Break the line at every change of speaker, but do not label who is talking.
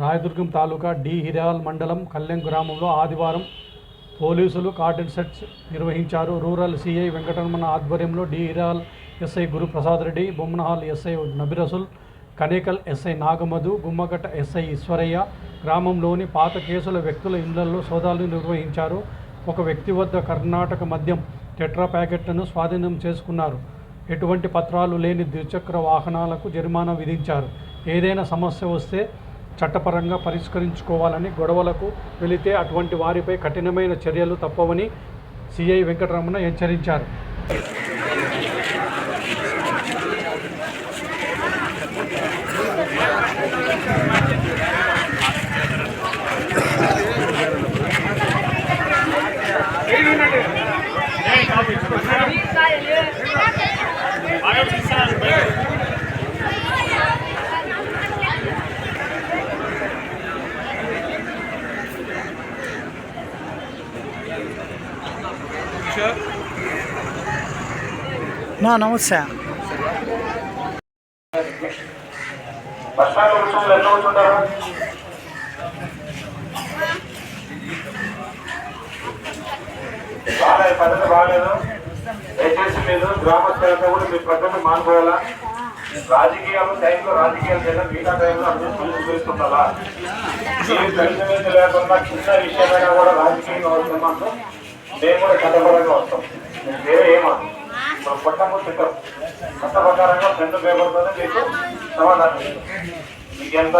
రాయదుర్గం తాలూకా D హిరాల్ మండలం కల్లెం గ్రామంలో ఆదివారం పోలీసులు కార్టెన్ సెర్చ్ నిర్వహించారు. రూరల్ సిఐ వెంకటరమణ ఆధ్వర్యంలో D Hiral SI Guruprasad Reddy Bommanahal SI Nabirasul Kanekal SI Nagamadhu Gummagatta SI Eswaraiah గ్రామంలోని పాత కేసుల వ్యక్తుల ఇళ్ళలో సోదాలు నిర్వహించారు. ఒక వ్యక్తి వద్ద కర్ణాటక మద్యం టెట్రా ప్యాకెట్లను స్వాధీనం చేసుకున్నారు. ఎటువంటి పత్రాలు లేని ద్విచక్ర వాహనాలకు జరిమానా విధించారు. ఏదైనా సమస్య వస్తే చట్టపరంగా పరిష్కరించుకోవాలని గొడవలకు వెళితే అటువంటి వారిపై కఠినమైన చర్యలు తప్పవని సిఐ వెంకటరమణ హెచ్చరించారు.
నా నమస్తే
బస్ స్టాండ్ కూర్చొని ఎట్లా కూర్చుంటారు బాగాలేదు పద్ధతి బాగాలేదు దయచేసి మీరు గ్రామస్తులంతా కూడా మీ పద్ధతి మానుకోవాలా రాజకీయాలు టైంలో రాజకీయాలు చేయడం మిగతా టైంలో అందరూ చూసి చూస్తుండాలా మీరు కలిసి లేకుండా చిన్న విషయమైనా కూడా రాజకీయంగా వస్తామంటూ మేము కూడా చట్టపరంగా వస్తాం. వేరే ఏమా మనం కొట్టము తిట్టం చట్ట ప్రకారంగా ఫ్రెండ్ పేపర్తోనే మీకు సమాధానం మీకు ఎంత